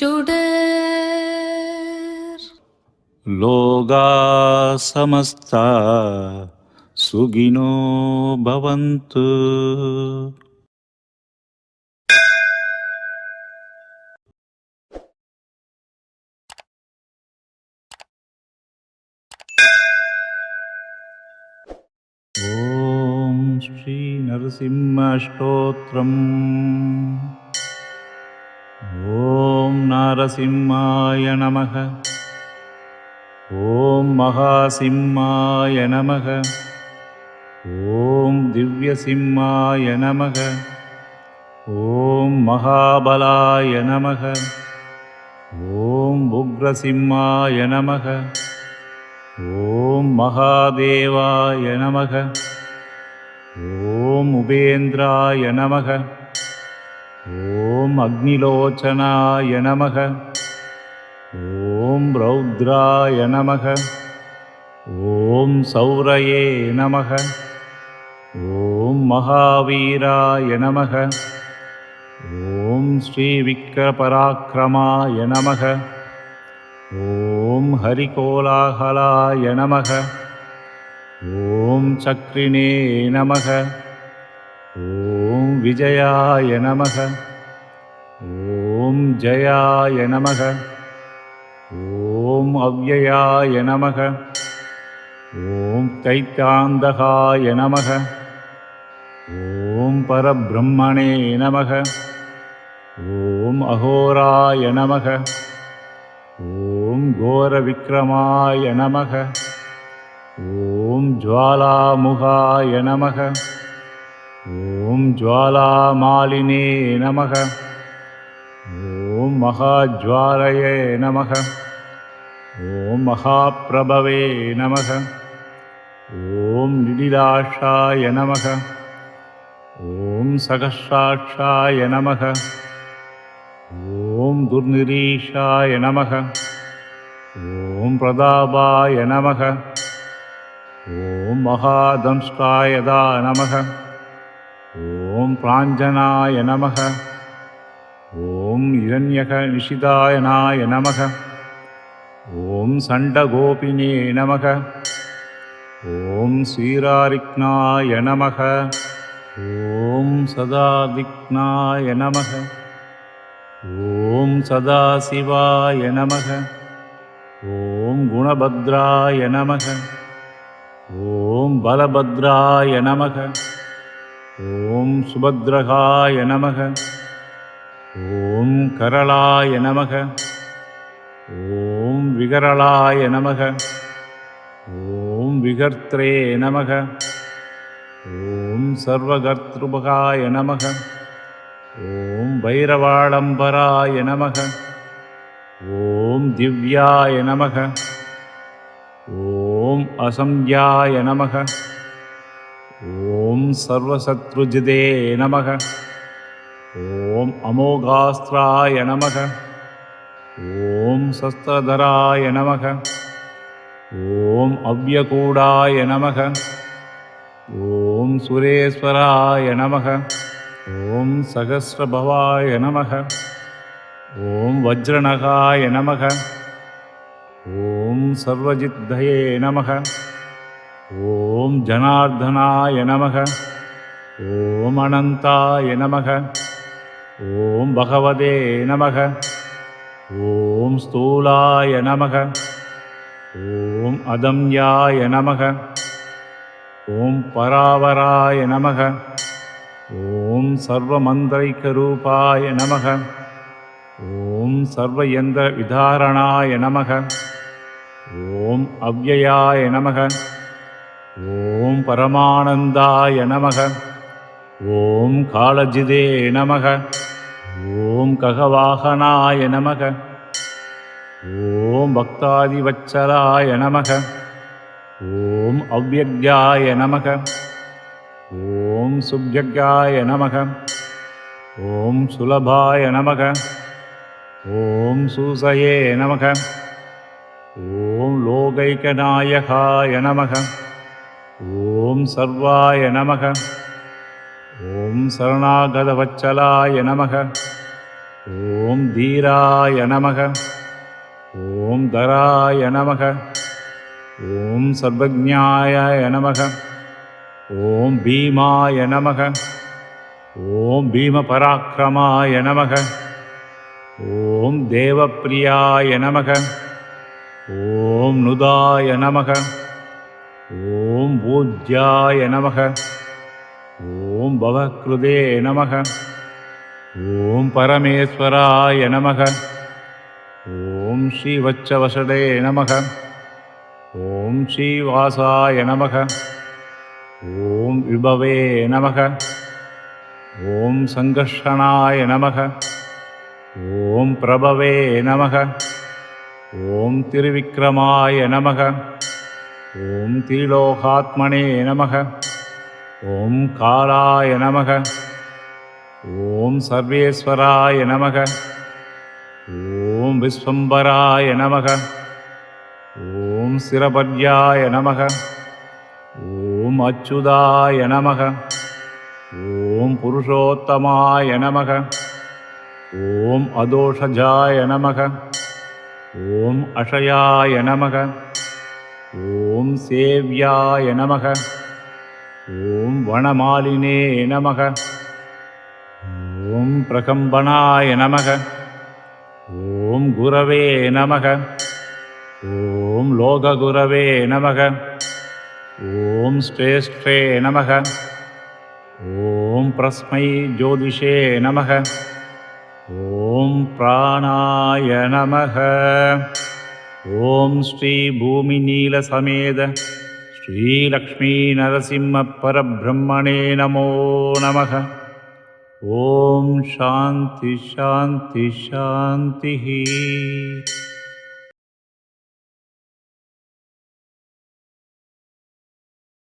ചുടർ ലോകാ സമസ്ത സുഖിനോ ഭവന്തു ॐ श्रीनरसिंहष्टोत्रम् நாரசிம்மாய நமக. ஓம் மகாசிம்மாய நமக. ஓம் திவ்யசிம்மாய நமக. ஓம் மகாபலாய நமக. ஓம் உக்ரசிம்மாய நமக. ஓம் மகாதேவாய நமக. ஓம் உபேந்திராய நமக. ॐ अग्निलोचनाय नमः। ॐ रौद्राय नमः। ॐ सौरये नमः। ॐ महावीराय नमः। ॐ श्रीविक्रपराक्रमाय नमः। ॐ हरिकोलाहलाय नमः। ॐ चक्रिणे नमः विजयाय नमः। ॐ जयाय नमः। ॐ अव्ययाय नमः। ॐ दैत्यान्धकाय नमः। ॐ परब्रह्मणे नमः। ॐ अहोराय नमः। ॐ घोरविक्रमाय नमः। ॐ ज्वालामुखाय नमः। ज्वालामालिने नमः। ॐ महाज्वालये नमः। ॐ महाप्रभवे नमः। ॐ निडिलाक्षाय नमः। ॐ सहस्राक्षाय नमः। ॐ दुर्निरीशाय नमः। ॐ प्रतापाय नमः। ॐ महादंष्टायदा नमः ॐ प्राञ्जनाय नमः ॐ हिरण्यकनिशिदायनाय नमः ॐ सण्डगोपिने नमः ॐ श्रीरारिक्नाय नमः ॐ सदादिक्नाय नमः ॐ सदाशिवाय नमः ॐ गुणभद्राय नमः ॐ बलभद्राय नमः ஓம் சுபத்ரகாய நமக. ஓம் கரளாய நமக. ஓம் விகரளாய நமக. ஓம் விகர்த்ரே நமக. ஓம் சர்வகர்த்திருபகாய நமக. ஓம் பைரவாளம்பராய நமக. ஓம் திவ்யாய நமக. ஓம் அசம்யாய நமக. ஓம் சர்வசத்ருஜிதே நமக. ஓம் அமோகாஸ்திராய நமக. ஓம் சஸ்திரதராய நமக. ஓம் அவ்யகூடாய நமக. ஓம் சுரேஸ்வராய நமக. ஓம் சகசிரபவாய நமக. ஓம் வஜ்ரநகாய நமக. ஓம் சர்வஜித்தயே நமக. ஓம் ஜனார்தனாய நமக. ஓம் அனந்தாய நமக. ஓம் பகவதே நமக. ஓம் ஸ்தூலாய நமக. ஓம் அதம்யாய நமக. ஓம் பராவராய நமக. ஓம் சர்வமந்திரைக்கரூபாய நமக. ஓம் சர்வயந்திர விதாரணாய நமக. ஓம் அவ்யயாய நமக. ஓம் பரமானந்தாய நமக. ஓம் காலஜிதே நமக. ஓம் ககவாகனாய நமக. ஓம் பக்தாதிவச்சலாய நமக. ஓம் அவ்வக்யாய நமக. ஓம் சுப்யக்யாய நமக. ஓம் சுலபாய நமக. ஓம் சூசயே நமக. ஓம் லோகைக்கநாயகாய நமக. ஓம் சர்வாய நமக. ஓம் சரணாகதவச்சலாய நமக. ஓம் தீராய நமக. ஓம் தராய நமக. ஓம் சர்வஜாய நமக. ஓம் பீமாய நமக. ஓம் பீமபராக்கிரமாய நமக. ஓம் தேவப்பிரியாய நமக. ஓம் நுதாய நமக. ஓம் ஓம் பூஜ்யாய நமக. ஓம் பவக்ருதே நமக. ஓம் பரமேஸ்வராய நமக. ஓம் ஸ்ரீ வச்சவசடே நமக. ஓம் ஸ்ரீ வாசாய நமக. ஓம் விபவே நமக. ஓம் சங்கர்ஷணாய நமக. ஓம் பிரபவே நமக. ஓம் திருவிக்ரமாய நமக. ஓம் திரிலோகாத்மனே நமக. ஓம் காலாய நமக. ஓம் சர்வேஸ்வராய நமக. ஓம் விஸ்வம்பராய நமக. ஓம் சிரபர்யாய நமக. ஓம் அச்சுதாய நமக. ஓம் புருஷோத்தமாய நமக. ஓம் அதோஷஜாய நமக. ஓம் அஷயாய நமக. ஓம் சேவ்யாய நமக. ஓம் வனமாலினே நமக. ஓம் பிரகம்பனாய நமக. ஓம் குரவே நமக. ஓம் லோககுரவே நமக. ஓம் ஸ்ரேஷ்டே நமக. ஓம் பிரஸ்மை ஜோதிஷே நமக. ஓம் பிராணாய நமக. ॐ श्रीभूमिनीलसमेत श्रीलक्ष्मीनरसिंहपरब्रह्मणे नमो नमः। ॐ शान्ति शान्ति शान्तिः